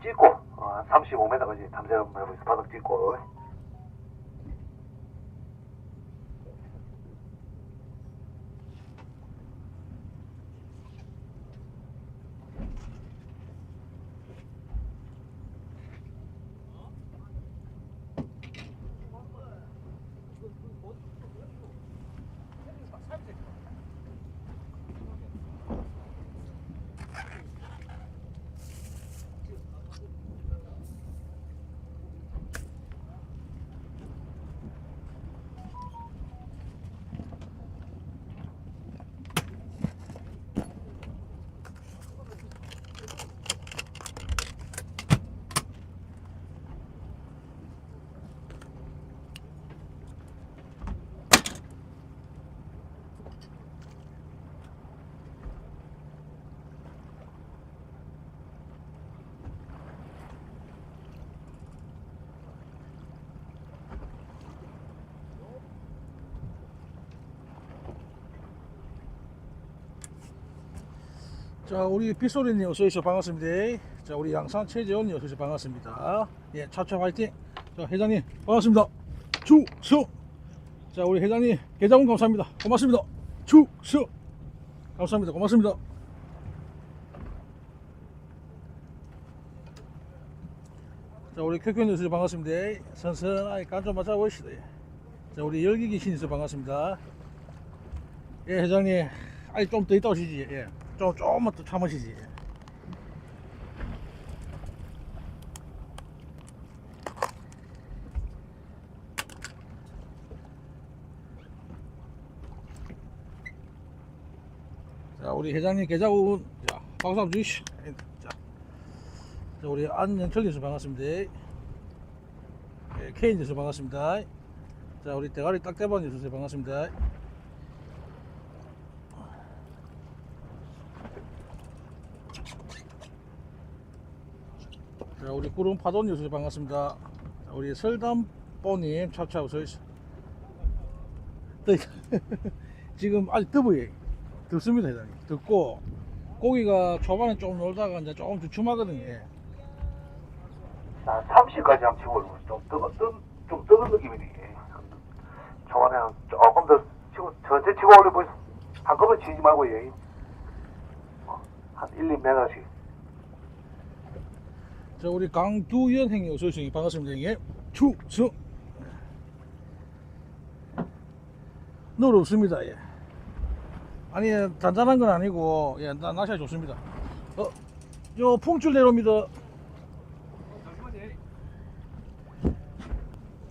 바닥 찍고 어, 35m까지 탐색 한번 해보겠습니다. 바닥 찍고 자, 우리 빗소리님 어서 오셔 반갑습니다. 자, 우리 양산 최재원님 어서 오셔 반갑습니다. 예, 차차 화이팅. 자, 회장님 반갑습니다. 주서. 자, 우리 회장님 계좌분 감사합니다. 고맙습니다. 주서. 감사합니다. 고맙습니다. 자, 우리 큐큐님 어서 오셔 반갑습니다. 선선하게 간좀 맞아보시다. 자, 우리 열기 귀신 있어 반갑습니다. 예, 회장님. 아니 좀 더 있다 오시지. 예. 좀 조금만 더 참으시지. 자, 우리 회장님 계좌분 자, 박수 한번 주시오. 예, 자, 자 우리 안영철님서 반갑습니다. 예, 케인님서 반갑습니다. 자, 우리 대가리 딱대반님서 반갑습니다. 우리 구름 파도 뉴스 반갑습니다. 자, 우리 설담뽀님 차차 어서 오세요. 또 지금 아직 더워요. 덥습니다, 회장님. 덥고 고기가 초반에 좀 놀다가 이제 조금 주춤하거든요. 예. 자 30까지 한번 치고 좀 뜨거 뜬, 좀 뜨는 느낌이네. 초반에 한 조금 더 치고 전체 치고 올리고 한꺼번에 치지 말고 예. 어, 한 1, 2m씩. 자, 우리 강두연 형님 어서 오세요. 반갑습니다, 형님. 추수. 노 없습니다, 예. 아니, 단단한 건 아니고, 예, 나, 날씨가 좋습니다. 어, 요 풍출 내려옵니다.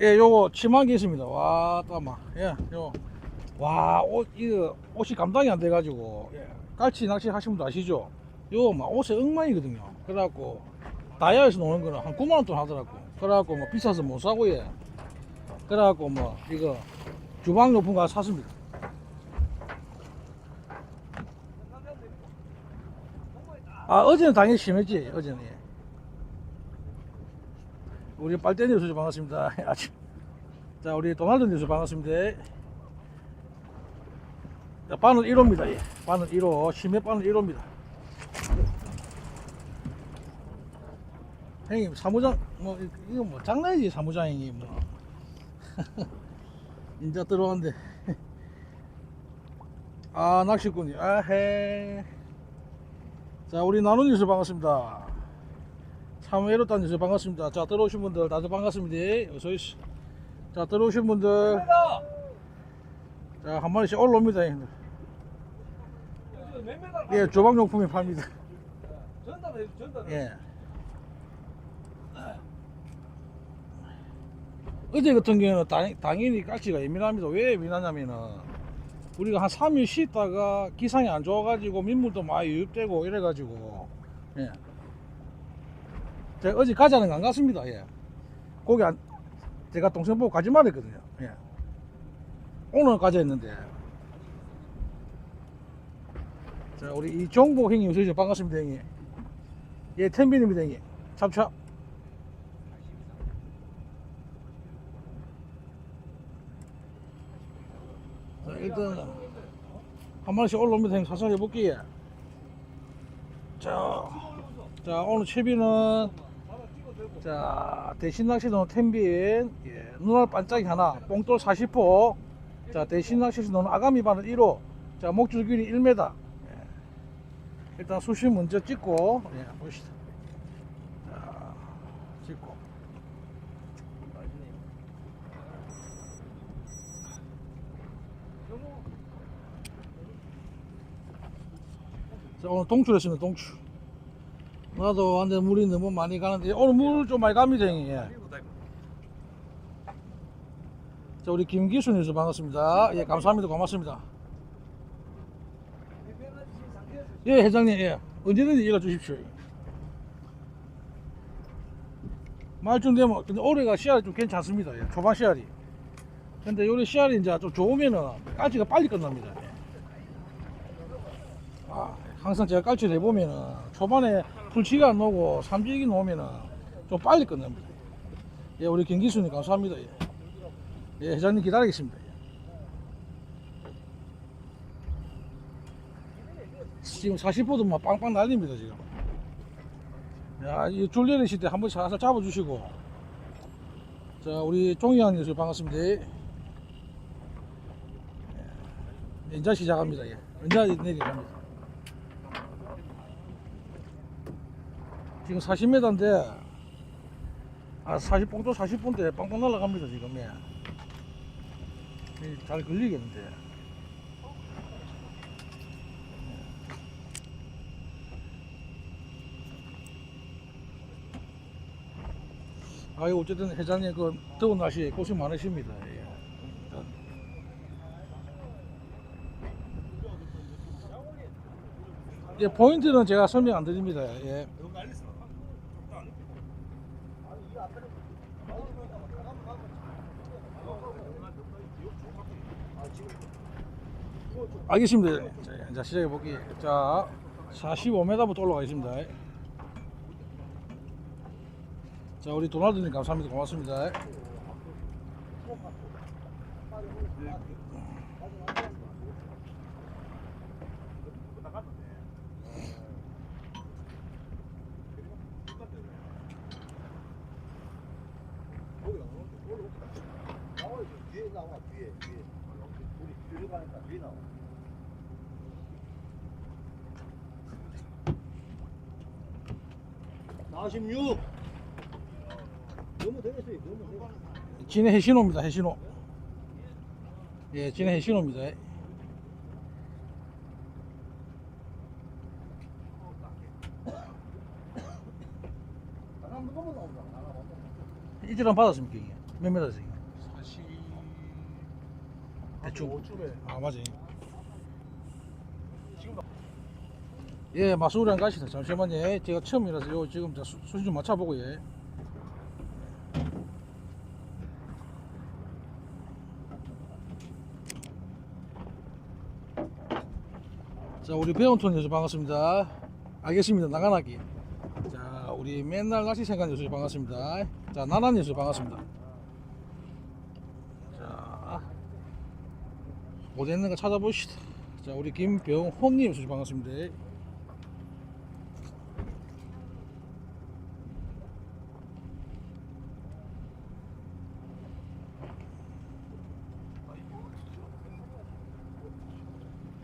예, 요거 개 있습니다. 와, 따마. 예, 요. 와, 옷, 이거, 옷이 감당이 안 돼가지고, 예. 깔치 낚시 하신 분도 아시죠? 요, 막, 옷에 엉망이거든요. 그래갖고, 다이아에서 노는 거는 한 9만 원 돈 하더라고. 그래갖고 뭐 비싸서 못 사고 예. 그래갖고 뭐 이거 주방 용품 가서 샀습니다. 아 어제는 당연히 심했지 어제는 예. 우리 빨대 뉴스 반갑습니다. 아침. 자 우리 도날드 뉴스 반갑습니다. 자, 바늘 1호입니다. 예. 바늘 1호 심해 바늘 1호입니다. 형님 사무장 뭐 이- 이거 뭐 장난이지 사무장이 뭐. 인자 들어왔는데. 아 낚시꾼이. 아해 자 우리 나누 뉴스 반갑습니다. 참외로 딴 뉴스 반갑습니다. 자 들어오신 분들 다들 반갑습니다. 어서오시오. 자 들어오신 분들. 자한 마리씩 올라옵니다 형님들 예 조방용품이 팝니다. 전달해 전달. 예. 어제 같은 경우는 당, 당연히 깔치가 예민합니다. 왜 예민하냐면은 우리가 한 3일 쉬다가 기상이 안 좋아가지고 민물도 많이 유입되고 이래가지고 예. 제가 어제 가자는 거안 갔습니다. 예. 거기 안, 제가 동생 보고 가지 말했거든요. 예. 오늘 가자 했는데 자 우리 이종복 형님 오세요. 반갑습니다 형님. 예, 텐빈입니다, 형님. 참차. 자, 일단 한 마리씩 올라옵니다, 형님. 사살 해볼게요. 자, 자 오늘 채비는 자, 대신 낚시도는 텐빈, 예, 눈알 반짝이 하나, 뽕돌 40호. 자, 대신 낚시도는 아가미 바늘 1호. 자, 목줄 길이 1m. 예. 일단 수심 먼저 찍고, 예, 보시다. 자, 찍고. 자, 오늘 동출했습니다, 동출. 나도 한데 물이 너무 많이 가는데, 오늘 물 좀 많이 갑니다, 형님. 예. 자, 우리 김기순님께서 반갑습니다. 예, 감사합니다. 고맙습니다. 예, 회장님, 예. 언제든지 연락 주십시오. 말좀 되면, 근데 올해가 씨알이 좀 괜찮습니다. 예, 초반 씨알이. 근데 요리 씨알이 이제 좀 좋으면은 깔치가 빨리 끝납니다. 예. 아, 항상 제가 깔치를 해보면은 초반에 풀치가 안 나오고 삼질기 나오면은 좀 빨리 끝납니다. 예, 우리 김기순님 감사합니다. 예. 예, 회장님 기다리겠습니다. 지금 40보도 막 빵빵 날립니다, 지금. 야, 이 줄리를 시대 한번 살살 잡아주시고. 자, 우리 교수 반갑습니다. 예, 이제 시작합니다. 예. 이제 내려갑니다. 지금 40m인데, 아, 40봉도 40분대 빵빵 날아갑니다, 지금. 예. 예, 잘 걸리겠는데. 아유 어쨌든 회장님 그 더운 날씨에 고생 많으십니다. 예. 예, 포인트는 제가 설명 안 드립니다. 예. 알겠습니다. 자, 시작해 볼게요. 자, 45m부터 올라가겠습니다. 자, 우리 도날드님 감사합니다. 고맙습니다. 뒤에 나와 뒤에 뒤에 우리 뒤에 가니까 뒤에 나와 나십육 너무 되겠어요 너무 되겠어요 진해 해신호입니다. 해신호. 예, 진해 해신호입니다. 안 받았습니까? 이게? 몇 메다세요? 40 대충. 5쯤에 아, 맞아요. 예, 마수리랑 가시다. 잠시만요. 예, 제가 처음이라서 요 지금 저 수- 수준 좀 맞춰보고 예. 자, 우리 배운톤 여수 반갑습니다. 알겠습니다. 나가나기. 자, 우리 맨날 낚시 생각 여수 반갑습니다. 자, 나난 여수 반갑습니다. 자, 어디 있는가 찾아보시다. 자, 우리 김병호님 수시 반갑습니다.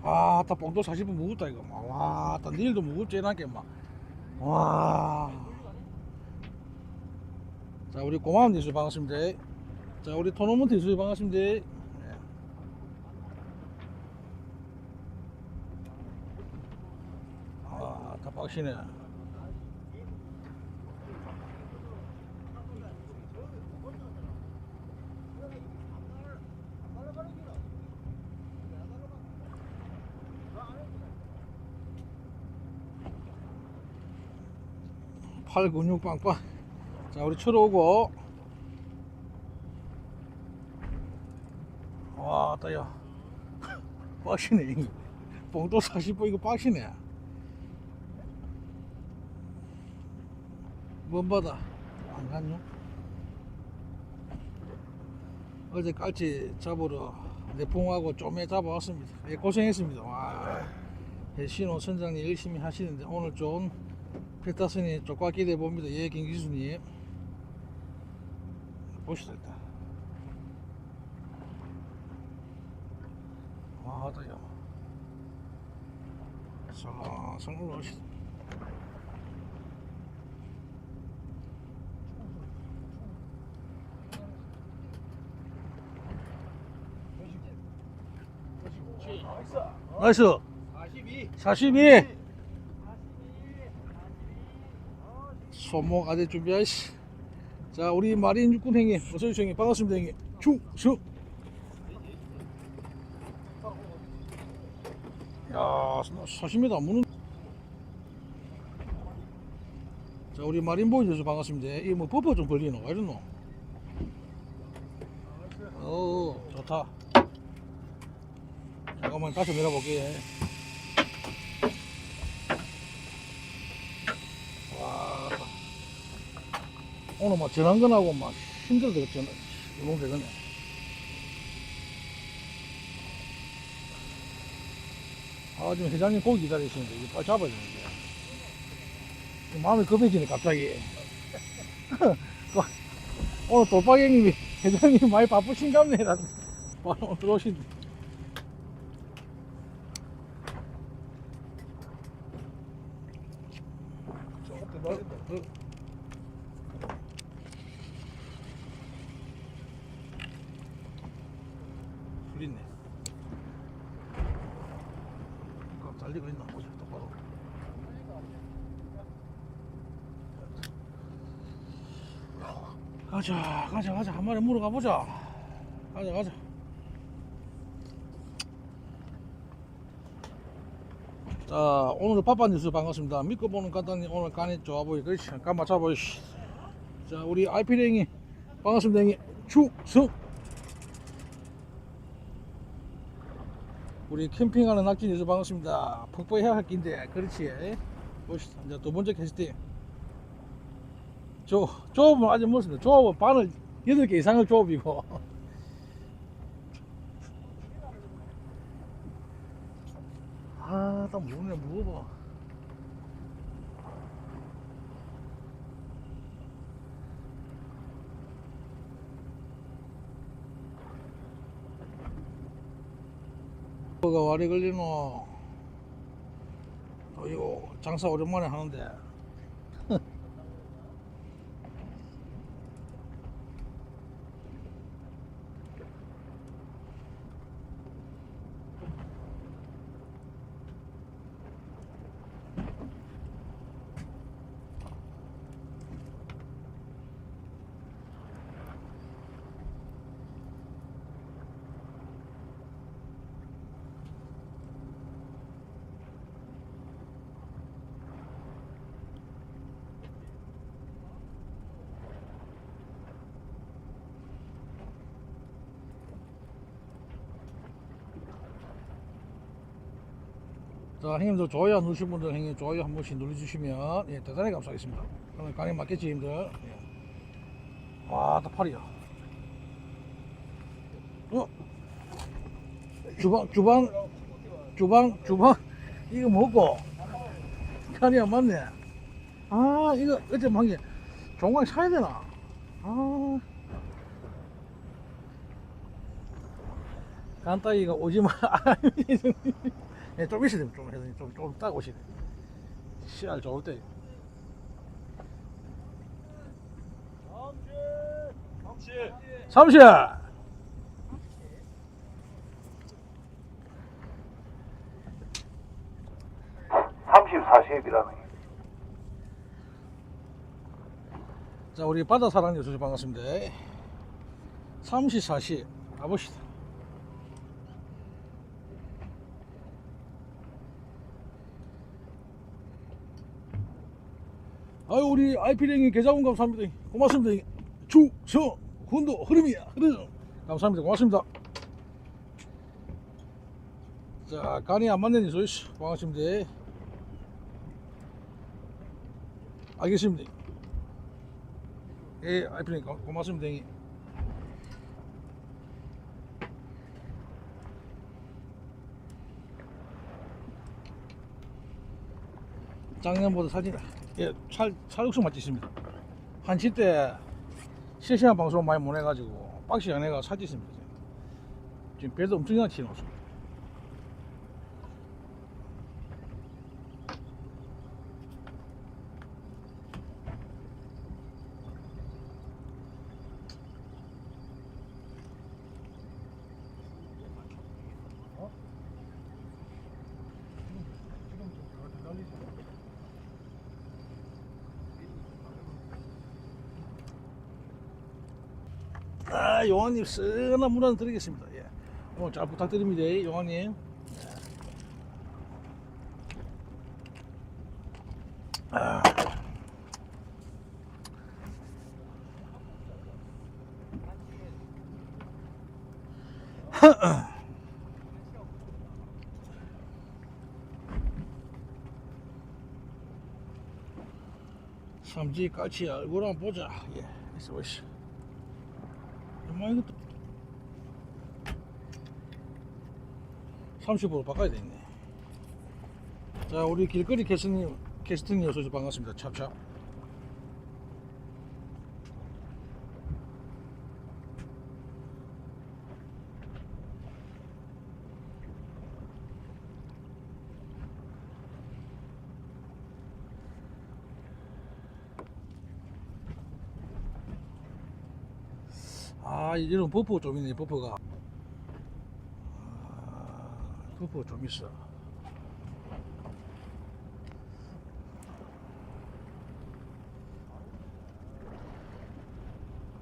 아, 다 뽕도 40분 무겁다 이거. 막. 와, 다 내일도 무겁지 않게 막. 와. 자, 우리 고마운 니수 반갑습니다. 자, 우리 토너먼트 니수 반갑습니다. 네. 아, 다 빡시네. 팔 근육 빵빵. 자, 우리 쳐러 오고. 와, 따야. 빡시네. 이거. 봉도 40보 이거 빡시네. 뭔 바다? 안 갔냐? 어제 깔치 잡으러 내풍하고 쪼매 잡아왔습니다. 예, 고생했습니다. 와, 예, 신호 선장님 열심히 하시는데 오늘 좀 패타슨이 쪽과 기대해 봅니다. 예, 김기수님. 보시다 일단. 와 하다 야 살랑살랑 올라오시다 나이스. 42 42 손목 아대 준비하시 자 우리 마린 육군 행님 어서오십시오 형님. 반갑습니다 형님. 충성 야 40m 무는 자 우리 마린 보이셔서 반갑습니다. 이게 뭐 버퍼 좀 걸리노? 왜 이러노? 오 좋다. 잠깐만 다시 밀어볼게 와 오늘 막 전환근하고 막 힘들더겠잖아 이놈 되겠네 아 지금 회장님 고기 기다리시는데 이거 빨리 잡아야 되는데. 마음이 급해지네 갑자기. 그, 오늘 돌박이님이 회장님 많이 바쁘신갑네 바로 들어오신데 조금 더 넓은데 어, 풀리네. 이거 달리고 있나 보자, 똑바로. 가자, 가자, 가자. 한 마리 물어가 보자. 가자, 가자. 자, 오늘 파파 뉴스 반갑습니다. 믿고 보는 간단히 오늘 간이 좋아 보이. 그렇지. 간 맞춰 보이시. 자, 우리 아이피랭이 반갑습니다, 형님. 축성. 우리 캠핑하는 낙지 뉴스 반갑습니다. 폭포 해야 할 긴데, 그렇지. 보시다. 이제 두 번째 캐스팅. 조, 조업은 아직 못습니다. 조업은 바늘 8개 이상을 조업이고. 아, 나 무네, 무거워. 뭐가 와리 걸리노? 어, 이거 장사 오랜만에 하는데. 자, 형님들 좋아요 누르신 분들 형님 좋아요 한 번씩 눌러주시면 예, 대단히 감사하겠습니다. 오늘 강의 맞겠지 형님들. 예. 와, 다 팔이야. 어? 주방, 주방, 주방, 주방 이거 뭐고? 간이 안 맞네. 아, 이거 어째 한게 종광 사야 되나? 아. 간따이가 오지 마. 예, 좀 있어야 돼. 좀 해서 좀, 좀 따고 오시네. 씨알 좋을 때. 삼시! 34시입이라네. 자, 우리 바다 사랑님 주셔서 반갑습니다. 삼시, 사시. 가봅시다. 아유, 우리 아이피랭이 계좌분 감사합니다. 고맙습니다. 주, 서, 훈도, 흐름이야. 흐름. 감사합니다. 고맙습니다. 자, 간이 안 맞는 소리 반갑습니다. 알겠습니다. 예, 고- 고맙습니다. 작년보다 살찐다. 예, 살, 살육수 맛있습니다. 한시 때 실시간 방송 많이 못 해가지고 박시 안 해가 살찌습니다. 지금. 배도 엄청나게 치놓았어. 아, 용왕님 쓰나 물 하나 드리겠습니다. 예. 오늘 잘 부탁드립니다, 용왕님. 예. 아. 삼지 까치 얼굴 한번 보자. 예, 있어 보시. 엄마 이것도 30으로 바꿔야 되겠네. 자, 우리 길거리 캐스트님 어서 오세요. 반갑습니다. 찹찹. 아, 이런 버퍼가 좀 있네, 버퍼가. 아, 버퍼가 좀 있어.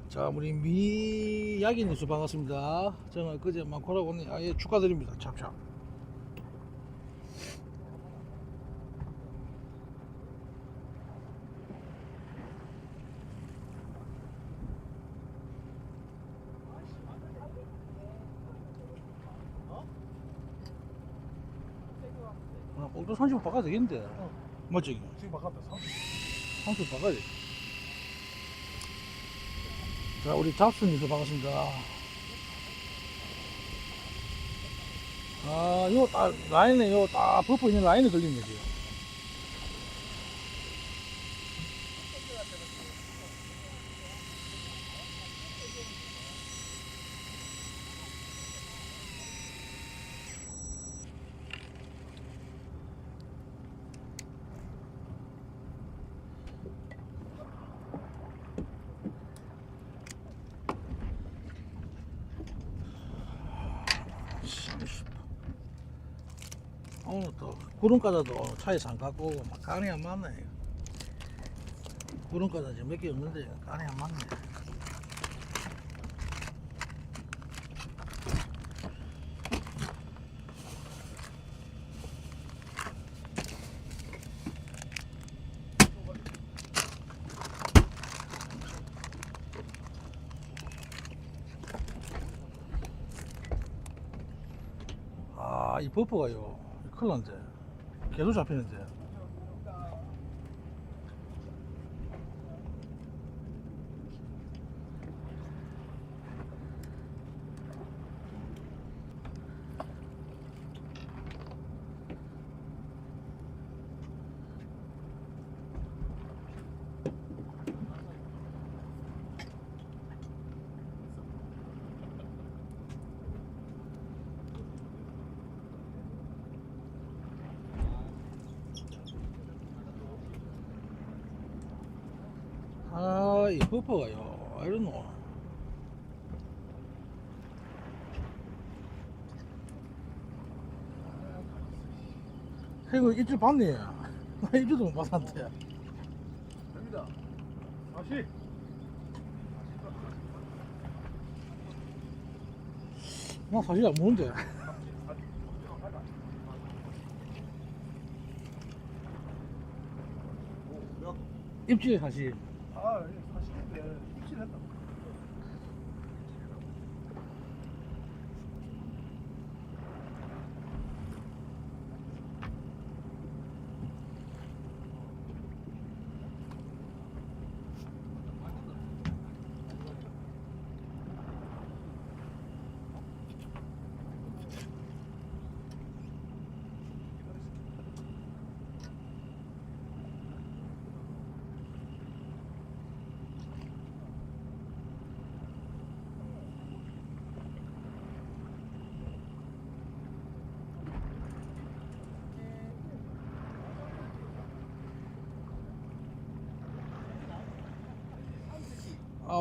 자, 우리 미야기 뉴스 반갑습니다. 저는 그제 오늘 아예 축하드립니다. 찹찹. 아, 꼭도 30 바꿔야 되겠는데. 맞지? 지금 바꿨다. 30 바꿔야 돼. 자, 우리 뉴스 반갑습니다. 아, 요, 딱, 라인에, 요, 딱, 버프 있는 라인에 걸린 거지. 오늘 또 구름가다도 차에서 안 갖고 오고 막 간이 안 맞네. 구름가다 지금 몇 개 없는데 간이 안 맞네. 아, 이 버퍼가요. 큰일 난데. 계속 잡히는데. 버퍼가요. 왜 이러노? 이거 일주일 봤네. 나 일주일도 못 봤는데. 됩니다. 다시. 나 사실 안 보는데. 입질에 사실. 아, 사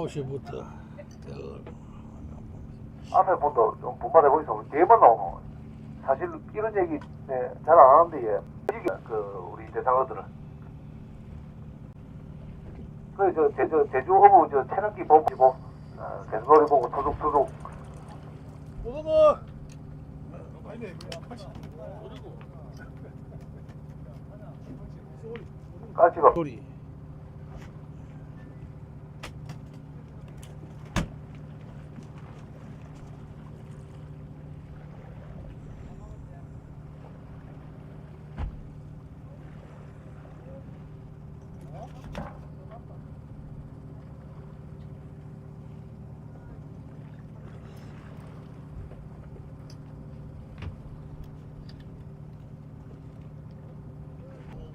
9시부터 앞에 분도 좀 분발해 보이소. 뒤에만 나오노. 사실 이런 얘기 네, 잘안 하는데 예. 이게 그 우리 대상어들은 그저 제저 제주 어부 저 체력기 보고 어, 대소리 보고 토둑토둑 오너머 까치가 소리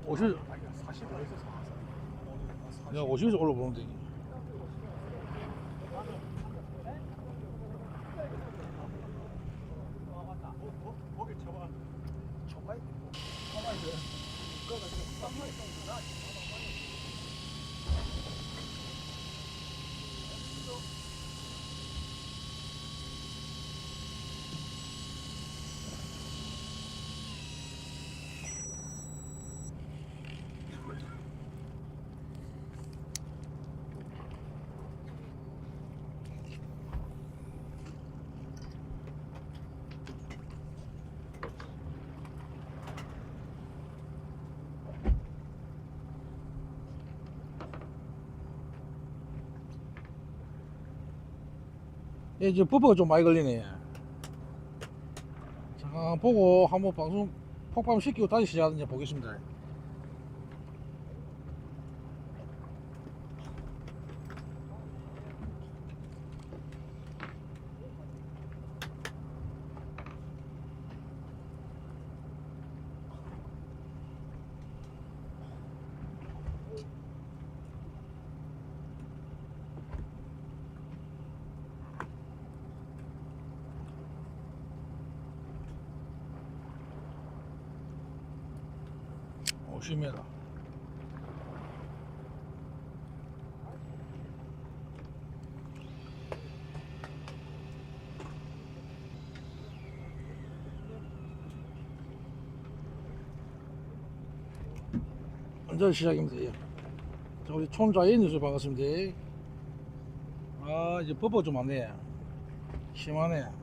오십 내가 오십 예, 이제 버퍼가 좀 많이 걸리네. 잠깐 보고 한번 방송 폭발 시키고 다시 시작하는지 보겠습니다 오십니다 먼저 시작입니다. 예. 자, 우리 촌자인 뉴스 반갑습니다. 아, 이제 버퍼 좀 많네. 심하네.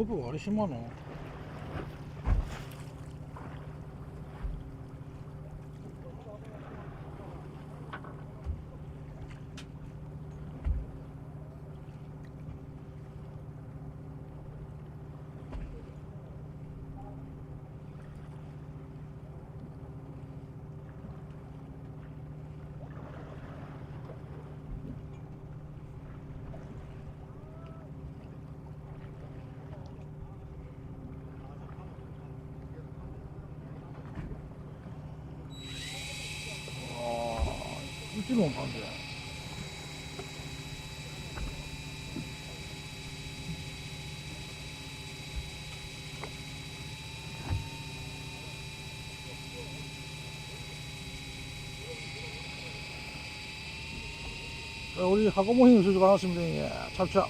아, 버퍼가 어리 심하노. 와, 일주일 못 봤는데. 어, 우리 학부모 형님 수고 반갑습니다. 예, 참참.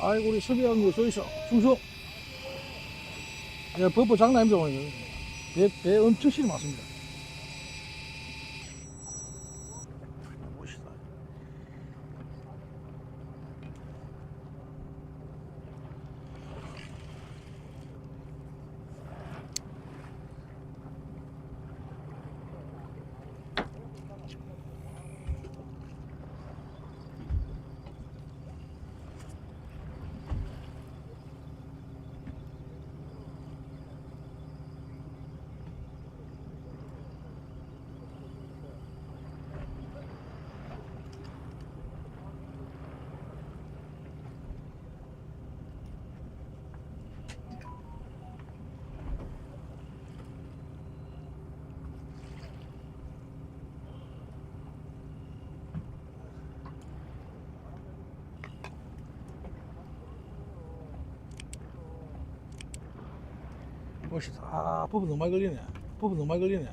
아이고, 우리 형님 서 있어. 충성. 예, 버버 장난 아닙니다, 오늘. 배, 배 엄청 실이 많습니다. 멋있다. 아, 버버 너무 많이 걸리네. 버버 너무 많이 걸리네.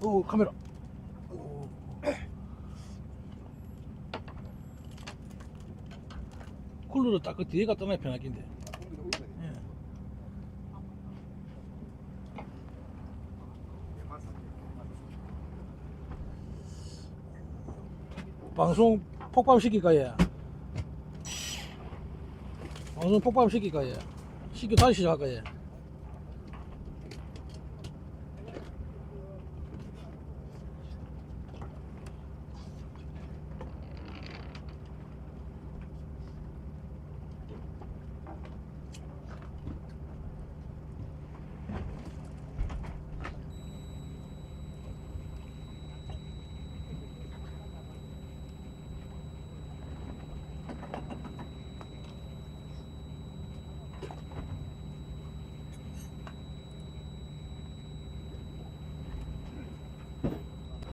오, 카메라. 오. 쿨러를 딱그 뒤에 갖다 놔야 편하긴데. 예. 방송 폭발 시킬까 예. 방송 폭발 시킬까 예. 시켜 다시 시작할까 예.